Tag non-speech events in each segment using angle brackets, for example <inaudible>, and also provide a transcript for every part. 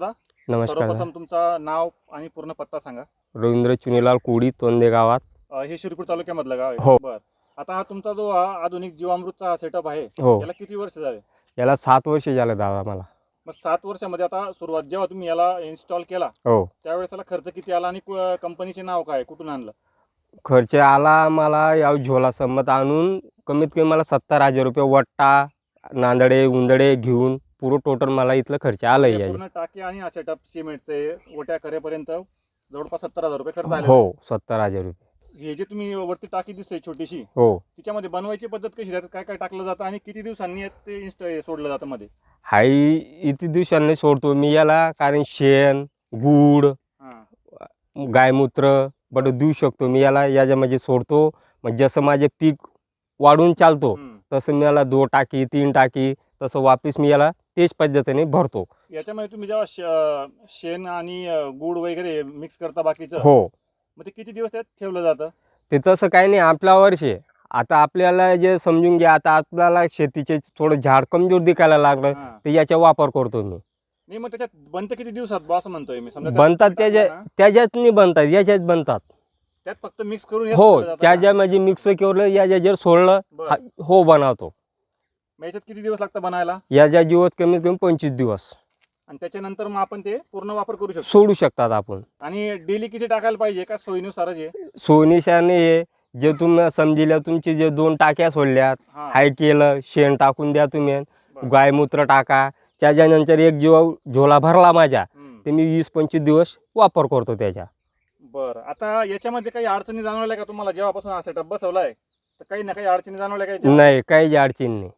नमस्कार सर्वप्रथम तुमचं नाव आणि पूर्ण पत्ता सांगा. रवींद्र चुनीलाल कोडी तोंदे गावात. अ, हे शिरपूर तालुक्यामधलं गाव आहे. हो. बर. आता हा तुमचा जो हा आधुनिक जीवामृतचा सेटअप आहे हो. याला किती वर्ष झाले? याला सात वर्ष झालं दादा मला. मग सात वर्षामध्ये आता सुरुवात जेव्हा तुम्ही याला इन्स्टॉल केला हो. त्यावेळेस याला खर्च किती आला आणि कु- कंपनीचे नाव काय कुठून आणलं? खर्च आला मला या झोला संमत आणून कमीत कमी मला सत्तर हजार रुपये वट्टा नांदडे उंदडे घेऊन पुरं टोटल मला इथलं खर्च आलं हे याचे पूर्ण टाकी आणि हा सेटअप सिमेंटचे ओट्या करेपर्यंत जवळपास सत्तर हजार रुपये खर्च आले हो सत्तर हजार रुपये. हे जे तुम्ही वरती टाकी दिसते छोटीशी हो. तिच्यामध्ये बनवायची पद्धत कशी त्यात काय काय टाकलं जातं आणि किती दिवसांनी ते इन्स्ट सोडलं जातं मध्ये? हाई इथे दिवसांनी सोडतो मी याला कारण शेण गूळ हा. गायमूत्र बरं देऊ शकतो मी याला याच्यामध्ये सोडतो. मग जसं माझे पीक वाढून चालतो. तसं मी याला दो टाकी तीन टाकी तसं वापिस मी याला तेच पद्धतीने भरतो. याच्यामध्ये तुम्ही जेव्हा श- शेण आणि अ, गूळ वगैरे मिक्स करता बाकीचं हो. मग ते किती दिवस त्यात ठेवलं जातं? ते तसं काही नाही आपल्या वर्षी आता आपल्याला जे समजून घ्या आता आपल्याला शेतीचे थोडं झाड कमजोर दिसायला लागलं हा. तर याचा वापर करतो मी. नाही मग त्याच्यात बनतं किती दिवसात बॉ असं म्हणतोय मी. समजा त्यात बनतात तुम्ही त्याच्या टाकलं ना, त्याच्यात नाही बनतात याच्यात बनतात. त्यात फक्त मिक्स करून यात हो ठेवलं जातं त्याच्या ना? म्हणजे मिक्स केलं याच्या जर सोडलं बरं. हा- हो बनवतो. मग याच्यात किती दिवस लागतं बनायला? याच्या जीवात कमीत कमी पंचवीस दिवस. आणि त्याच्यानंतर मग आपण ते पूर्ण वापर करू शकतो? सोडू शकतात आपण. आणि डेली किती टाकायला पाहिजे का सोयीनुसारच आहे सोनीशाने हे जे तुम्ही समजिल्या तुमचे जे दोन टाक्या सोडल्यात हा. हाय केलं शेण टाकून द्या तुम्ही. गायमूत्र टाका. त्याच्यानंतर एक जीवा झोला भरला माझ्या हम्म. ते मी वीस पंचवीस दिवस वापर करतो त्याच्या बरं. आता याच्यामध्ये काही अडचणी जाणवल्या का तुम्हाला? जेव्हापासून हा सेटअप बसवलाय तर काही ना काही अडचणी जाणवल्या का याच्यात? नाही काही अडचण नाही.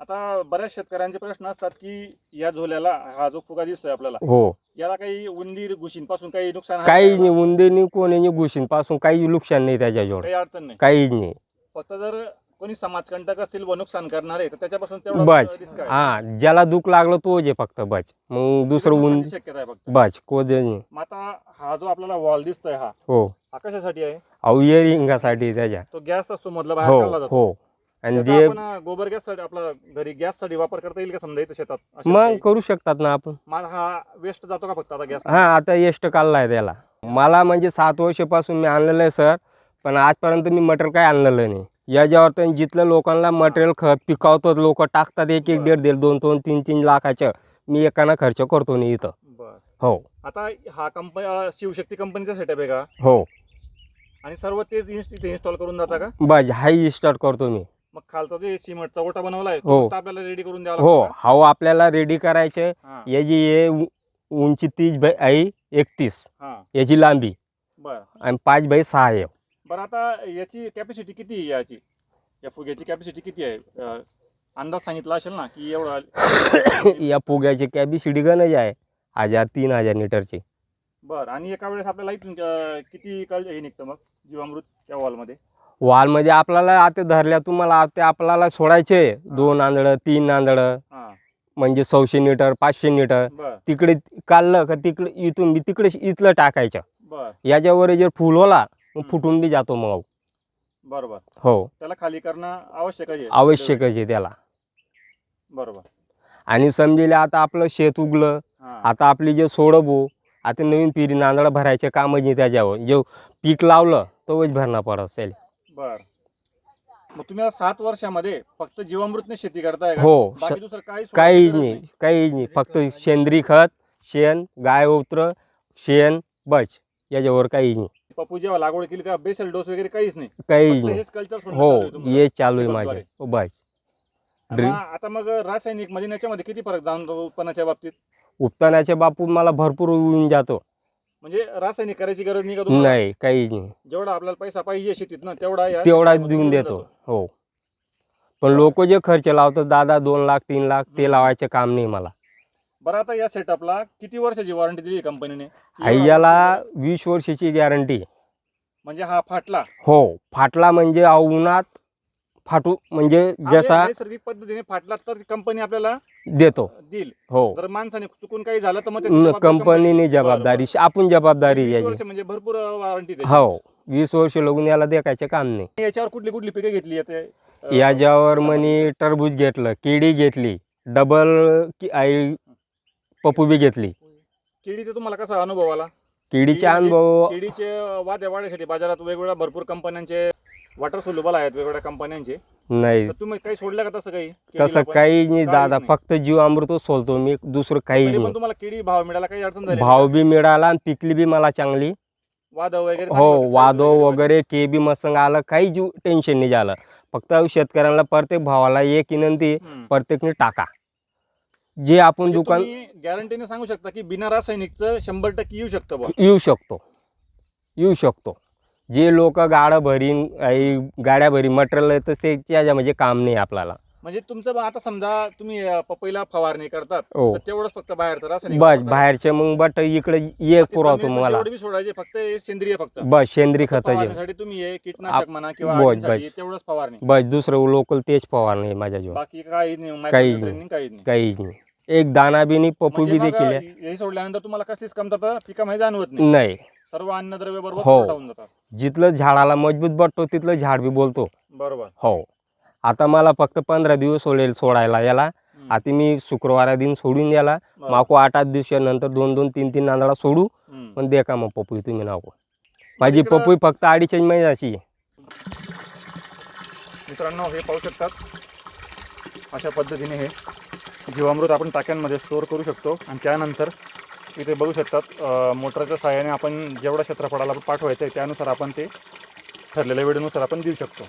आता बऱ्याच शेतकऱ्यांचे प्रश्न असतात की या झोल्याला हा जो फुगा दिसतोय आपल्याला हो. याला काही उंदीर घुशींपासून काही नुकसान आहे काही? नाही उंदेनी कोणी घुशींपासून काही नुकसान नाही त्याच्याजवळ. काही अडचण नाही. काहीच नाही. फक्त जर कोणी समाजकंटक असतील व नुकसान करणारे तर त्याच्यापासून तेवढं बस. रिस्क आहे. हा ज्याला दुःख लागलं तोच आहे फक्त बच मग दुसरं उंद नुकसानीची शक्यता आहे फक्त. बच कोज नाही. मग आता हा जो आपल्याला वॉल दिसतोय हा हो. हा कशासाठी आहे? अहो इयरिंगासाठी त्याच्या. तो गॅस असतो मधला बाहेर हो काढला जातो. हो. आणि गोबर गॅससाठी आपला घरी गॅससाठी वापर करता येईल का समजा इथं शेतात? अशा मग काही? करू शकतात ना आपण. मग हा वेस्ट जातो का फक्त आता गॅस? हा आता एष्ट काढलाय त्याला. मला म्हणजे सात वर्षापासून मी आणलेलं आहे सर. पण आजपर्यंत मी मटेरियल काय आणलेलं नाही. याच्यावर तर जिथलं लोकांना मटेरियल खत पिकावतात लोक टाकतात एक एक दीड दीड दोन दोन तीन तीन लाखाचं. मी एकाना खर्च करतो नाही इथं. बर. हो. आता हा कंपनी शिवशक्ती कंपनीचा सेटअप आहे का? हो. आणि सर्व तेच इन्स्ट- इथे इन्स्टॉल करून जाता का? बस हाई स्टार्ट करतो मी. मग खालचा जे सिमेंटचा ओटा बनवलाय हो. तो फक्त आपल्याला रेडी करून द्यावा हो लागतो हो आपल्याला रेडी करायचे. का? हा, याची हे उ- उंची तीस बाय आई एकतीस. हा. याची लांबी. बर. आणि पाच बाय सहा आहे. बरं आता याची कॅपॅसिटी किती आहे याची? या फुग्याची कॅपॅसिटी किती आहे? अं, अंदाज सांगितला असेल ना की एवढा <coughs> या फुग्याची कॅपॅसिटी गणज आहे. हजार तीन हजार लिटरची बर आणि एका वेळेस आपल्याला इथून अं, किती कल हे निघतं मग? जीवामृत त्या वॉलमध्ये वॉलमध्ये आपल्याला आता धरल्या तुम्हाला ते आपल्याला सोडायचे. दोन आंधळं तीन आंधळं हा. म्हणजे सौशे मीटर पाचशे मीटर. बर. तिकडे काढलं का तिकडे इथून बी तिकडे इथलं टाकायचं. बर. याच्यावर जर फुल होला मग. फुटून बी जातो मग बरोबर. हो. त्याला खाली करणं आवश्यक आहे. आवश्यकच आहे त्याला. बरोबर. आणि समजेल आता आपलं शेत उगलं हा. आता आपली जे सोडबो आता नवीन पिढी नांदळं भरायचे कामच नाही त्याच्यावर जे पीक लावलं तोच भरणं पडत असेल. बर. मग तुम्ही आता सात वर्षामध्ये फक्त जीवामृतने शेती करताय का? हो. बाकी दुसरं काही काहीच नाही काहीच नाही. फक्त सेंद्रिय खत शेण गाय उत्र शेण बच याच्यावर काहीच नाही. पप्पू जेव्हा लागवड केली तेव्हा बेसल डोस वगैरे काहीच नाही. काहीच फक्त नाही. हेच कल्चर हो हे चालू आहे. माझे. हो बस. आता मग रासायनिकमध्ये याच्यामध्ये किती फरक जाणतो उत्पन्नाच्या बाबतीत? उपटण्याच्या बाबतीत मला भरपूर होऊन जातो. म्हणजे रासायनिक करायची गरज नाही का तुम्हाला? नाही काहीच नाही. जेवढा आपल्याला पैसा पाहिजे शेतीत ना तेवढा या तेवढा शेतीमध्ये देऊन देतो. जातो. हो. पण लोक जे खर्च लावतात दादा दोन लाख तीन लाख ते लावायचे काम नाही मला. बरं आता या सेटअपला किती वर्षाची वॉरंटी दिली कंपनीने आई याला वीस वर्षाची गॅरंटी म्हणजे हा फाटला. हो फाटला म्हणजे अहो उन्हात फाटू म्हणजे जसा नैसर्गिक पद्धतीने फाटला तर कंपनी आपल्याला देतो. देईल. हो. जर माणसाने चुकून काही झालं तर मग त्याची जबाबदारी कंपनीने कंपनी- जबाबदारी आपण. जबाबदारी वीस याची. म्हणजे भरपूर वॉरंटी हो. वीस वर्ष लागून याला देखायचे काम नाही. याच्यावर कुठली कुठली पिके घेतली आहे ते? अं, याच्यावर? म्हणे टरबूज घेतलं केळी घेतली डबल की आई पप्पू बी घेतली. केळीचा तुम्हाला कसा अनुभव आला? किडीचे केळी म्हणजे अनुभव केळीचे वाद्या वाढीसाठी बाजारात वेगवेगळ्या भरपूर कंपन्यांचे वॉटर सोल्युबल आहेत वेगवेगळ्या कंपन्यांचे नाही. तर तुम्ही काही सोडलं का तसं काही? केळीला तसं पण? काही नाही दादा नाही. फक्त जीव अमृतच सोलतो मी दुसरं काही तरी पण नाही. तुम्हाला केळी भाव मिळाला काही अडचण झाली भाव बी मिळाला आणि पिकली बी मला चांगली. वाद वगैरे चांगले हो होते, size वादो वगैरे वगैरे के बी मसंग आलं काही जीव टेन्शन नाही झालं. फक्त शेतकऱ्यांना प्रत्येक भावाला एक विनंती हम्म. प्रत्येकने टाका. जे आपण म्हणजे दुकान तुम्ही गॅरंटीने सांगू शकता की बिना रासायनिकचं शंभर टक्के येऊ शकतं बुवा. येऊ शकतो. येऊ शकतो. जे लोक गाडं भरीन आई गाड्या भरी मटेरियल येतं ते त्याच्या म्हणजे काम नाही आपल्याला. म्हणजे तुमचं बा आता समजा तुम्ही अं, पपईला फवारणी करतात हो. तर तेवढंच फक्त बाहेरचं रासायनिक बस वापरतात. बाहेरचे मग बट इकडे ये पुरवतो जमिनीत मला बी सोडायचे फक्त हे सेंद्रिय फक्त. बस सेंद्रिय खताचे. फवारण्यासाठी तुम्ही हे कीटनाशक आप- म्हणा किंवा बस. तेवढंच फवारणी. बस दुसरं लोकल तेच फवारणी माझ्या जीवन बाकी काही नाही काहीच नाही. काहीच नाही. काहीच नाही. एक दाना बी नाही पप्पू म्हणजे बी देखील आहे. हे सोडल्यानंतर तुम्हाला कसलीच कमतरता पिकामध्ये जाणवत नाही. नाही. सर्व अन्नद्रव्य बरोबर हो. जातात जिथलं झाडाला मजबूत बटतो तिथलं झाड बी बोलतो बरोबर हो आता मला फक्त पंधरा दिवस सोडेल सोडायला याला हम्म. आता मी शुक्रवारा दिन सोडून याला बरं. माको आठ आठ दिवसानंतर दोन दोन तीन तीन नांदळा सोडू हम्म. पण दे का मग पपई तुम्ही नाको माझी इकडं- पपई फक्त अडीच महिन्याची आहे. मित्रांनो हे पाहू शकतात अशा पद्धतीने हे जीवामृत आपण टाक्यांमध्ये स्टोअर करू शकतो आणि त्यानंतर इथे बघू शकतात मोटरच्या सहाय्याने आपण जेवढ्या क्षेत्रफळाला पाठवायचं आहे त्यानुसार आपण ते ठरलेल्या वेळेनुसार आपण देऊ शकतो.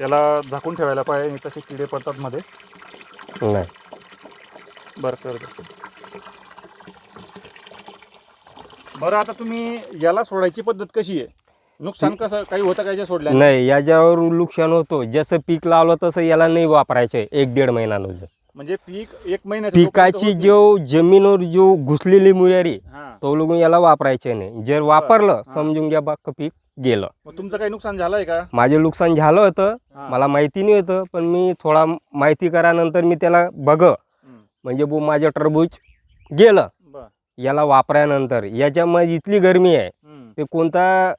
याला झाकून ठेवायला पाहिजे नाही तसे किडे पडतात मध्ये. नाही. बरं कर. बरं आता तुम्ही याला सोडायची पद्धत कशी आहे? नुकसान कसं काही होतं काय जे सोडल्या नाही याच्यावर नुकसान होतो. जसं पीक लावलं तसं याला नाही वापरायचं एक दीड महिन्यानं म्हणजे पीक एक महिन्याचं पिकाची जो जमिनीवर जो घुसलेली मुयारी हा. तो लोक याला वापरायचे नाही. जर वापरलं. समजून घ्या बा पीक गेलं. मग तुमचं काही नुकसान झालंय का? माझे नुकसान झालं होतं. हा. मला माहिती नाही होतं पण मी थोडा माहिती करानंतर मी त्याला बघ. हम्म. म्हणजे बो माझं टरबूज गेलं. बर. याला वापरानंतर याच्यामध्ये इथली गरमी आहे. हम्म. ते कोणता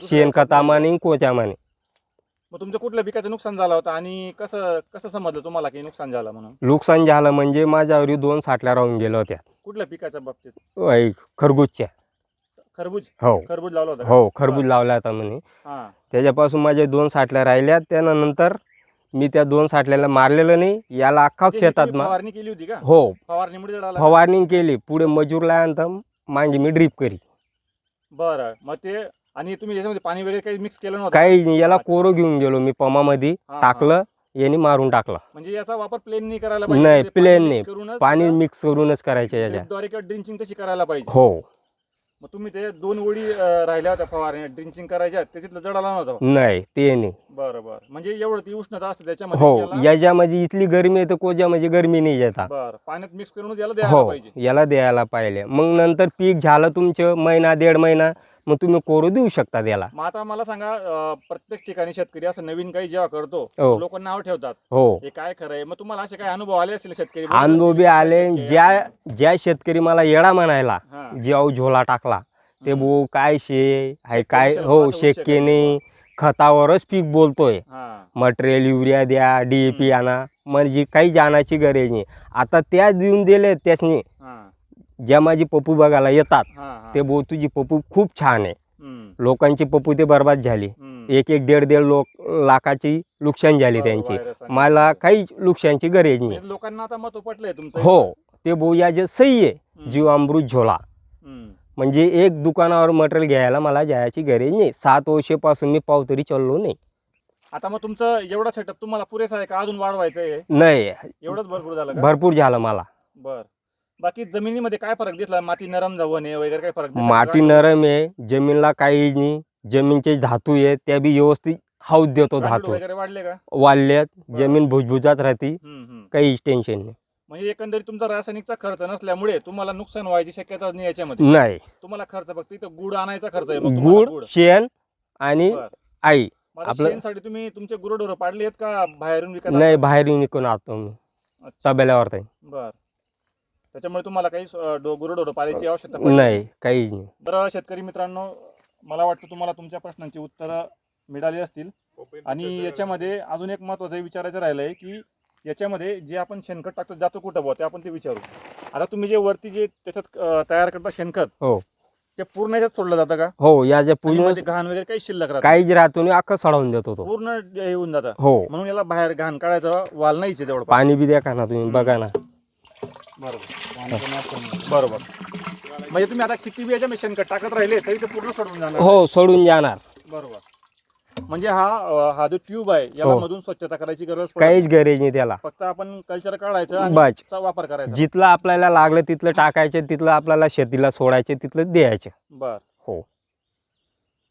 शेणखतामाने कोच्यामाने. मग तुमचं कुठल्या पिकाचं नुकसान झालं होतं आणि कसं कसं समजलं तुम्हाला की नुकसान झालं म्हणून? नुकसान झालं म्हणजे माझ्यावरी दोन साठल्या राहून गेल्या होत्या. कुठल्या पिकाच्या बाबतीत? ऐक, खरबूजच्या. खरबूज? हो. खरबूज लावलं होतं का? हो खरबूज लावला होता म्हणे. हा. त्याच्यापासून माझ्या दोन साठल्या राहिल्या त्यानंतर मी त्या दोन साठल्याला मारलेलं नाही. याला अख्खा शेतात तुम्ही मा फवारणी केली होती का? हो. फवारणीमुळे जड आला फवारणी केली. पुढे मजूरला आणता मागे मी ड्रीप करी. बरं. मग ते आणि तुम्ही याच्यामध्ये पाणी वगैरे काही मिक्स केलं नव्हतं? काही याला. कोरं घेऊन गेलो मी पमामध्ये. हा, हा. टाकलं यांनी मारून टाकलं. म्हणजे याचा वापर प्लेन नाही करायला नाही, म्हणजे पाणी mix नाही. करूनच पाणी मिक्स करूनच करायचं याच्या द्वारे किंवा ड्रिंचिंग तशी करायला पाहिजे. हो. मग तुम्ही ते दोन ओळी अं, राहिल्या होत्या फवारणी ड्रिंचिंग करायच्या त्याच्यातलं जड आला नव्हता. नाही ते नाही. बरं बरं. म्हणजे एवढं ती उष्णता असते त्याच्यामध्ये हो याला- याच्यामध्ये इथली गरमी आहे तर कोच्यामध्ये गरमी नाही बरं. पाण्यात मिक्स करूनच याला द्यायला हो पाहिजे. याला द्यायला पाहिजे. मग नंतर पीक झालं तुमचं महिना दीड महिना मग तुम्ही कोरं देऊ शकता त्याला? मग आता मला सांगा अं, प्रत्येक ठिकाणी शेतकरी असं नवीन काही जेव्हा करतो हो. लोक नाव ठेवतात. हो. हे काय खरं आहे? मग तुम्हाला असे काही अनुभव आले असतील शेतकरी? अनुभव बी आले. शेतकरी- ज्या ज्या शेतकरी मला येडा म्हणायला हा. जेव्हा झोला टाकला ते. बो काय शे? हाय काय? हो नाही. खतावरच पीक बोलतोय. हा. मटेरियल युरिया द्या डी पी आणा. म्हणजे काही जाण्याची गरज नाही. आता त्या देऊन दिले त्यासनी हा. ज्या माझी पप्पू बघायला येतात. ते बो तुझी पप्पू खूप छान आहे. लोकांची पप्पू ते बर्बाद झाली. एक एक दीड दीड लोक लाखाची नुकसान झाली त्यांची. मला काही नुकसानची गरज नाही. म्हणजे लोकांना आता मत पटलंय तुमचं. हो ते बो या जे सही आहे. हम्म, जीवामृत झोला. म्हणजे एक दुकानावर मटेरियल घ्यायला मला जायची गरज नाही. सात वर्षापासून मी पाव तरी चाललो नाही. आता मग तुमचं एवढा सेटअप तुम्हाला पुरेसा आहे का? अजून वाढवायचं आहे नाही. एवढंच भरपूर झालं भरपूर झालं मला. बर. बाकी जमिनीमध्ये काय फरक दिसला? माती नरम जावणे वगैरे काय फरक दिसला? माती नरम आहे जमीनला काही नाही. जमीनचे धातू आहे त्या बी व्यवस्थित हाऊस देतो गांडूळ धातू. वगैरे वाढले का? वाढल्यात जमीन भुजभुजात राहते. हम्म, हम्म. काहीच टेन्शन नाही. म्हणजे एकंदरीत तुमचा रासायनिकचा खर्च नसल्यामुळे तुम्हाला नुकसान व्हायची शक्यता नाही याच्यामध्ये. नाही. तुम्हाला खर्च फक्त इथं गुड आणायचा खर्च आहे मग तुम्हाला गुड शेण आणि बरं. आई. मग आता आपलं- शेणसाठी तुम्ही तुमचे गुरढोरं पाडले आहेत का? बाहेरून विकत नाही बाहेर विकून आणतो मी. अच्छा. तबेल्यावर ताई. बर. त्याच्यामुळे तुम्हाला काही गुरढोरं पाळायची आवश्यकता पडली? नाही काहीच नाही. तर शेतकरी मित्रांनो मला वाटतं तुम्हाला तुमच्या प्रश्नांची उत्तरं मिळाली असतील. आणि याच्यामध्ये अजून एक महत्त्वाचं हे विचारायचं राहिलं आहे की याच्यामध्ये जे आपण शेणखत टाकतो जातो कुठं बुवा? ते आपण ते विचारू. आता तुम्ही जे वरती जे त्याच्यात तयार करता शेणखत हो. ते पूर्ण याच्यात सोडलं जातं का? हो या ज्या पूर्णमध्ये घाण वगैरे काही शिल्लक राहत काहीच राहतो नाही अख्खं सडवून देतो तो. पूर्ण होऊन जातं. हो. म्हणून याला बाहेर घाण काढायचं वाल नाहीच जवळपास पाणी बी द्या का ना तुम्ही बघा ना. बरोबर. बरोबर. म्हणजे तुम्ही आता किती बी याच्या शेणखत टाकत राहिले तरी ते पूर्ण सोडून जाणार. हो सोडून जाणार. बरोबर. म्हणजे हा हा जो ट्यूब आहे याला हो. मधून स्वच्छता करायची गरज पडत काहीच गरज नाही त्याला. फक्त आपण कल्चर काढायचं आणि बस. चा वापर करायचा. जिथलं आपल्याला लागलं तिथलं टाकायचं तिथलं आपल्याला शेतीला सोडायचे तिथलं द्यायचं. बर. हो.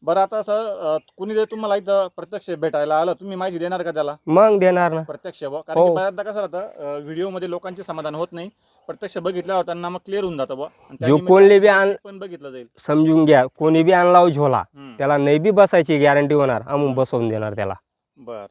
बरं आता असं अं, कुणी जर तुम्हाला इथं प्रत्यक्ष भेटायला आलं तुम्ही माहिती देणार का त्याला? मग देणार ना. प्रत्यक्ष बुवा? कारण हो. की बऱ्याचदा कसं राहतं व्हिडिओमध्ये लोकांचे समाधान होत नाही. प्रत्यक्ष बघितल्यावर त्यांना मग क्लिअर होऊन जातं बुवा. आणि त्या जो निमित्ताने कोणले बी आण पण बघितलं जाईल समजून घ्या कोणी बी आणला हो झोला हम्म. त्याला नाही बी बसायची गॅरंटी होणार आम्ही बसवून देणार त्याला बर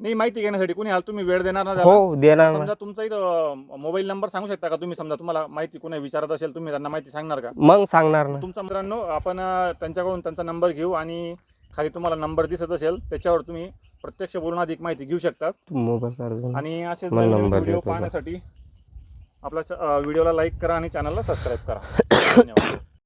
नाही माहिती घेण्यासाठी कुणी आलं तुम्ही वेळ देणार ना त्याला? हो देणार ना समजा तुमचा इथं मोबाईल नंबर सांगू शकता का तुम्ही समजा तुम्हाला माहिती कुणी विचारत असेल तुम्ही त्यांना माहिती सांगणार का मग सांगणार ना तुमचा मित्रांनो आपण अं, त्यांच्याकडून त्यांचा नंबर घेऊ आणि खाली तुम्हाला नंबर दिसत असेल त्याच्यावर तुम्ही प्रत्यक्ष बोलून अधिक माहिती घेऊ शकता मोबाईल. आणि असेच मला नवीन number व्हिडिओ देतो. पाहण्यासाठी आपल्या व्हिडिओला लाईक करा आणि चॅनलला सबस्क्राईब करा. <coughs> धन्यवाद.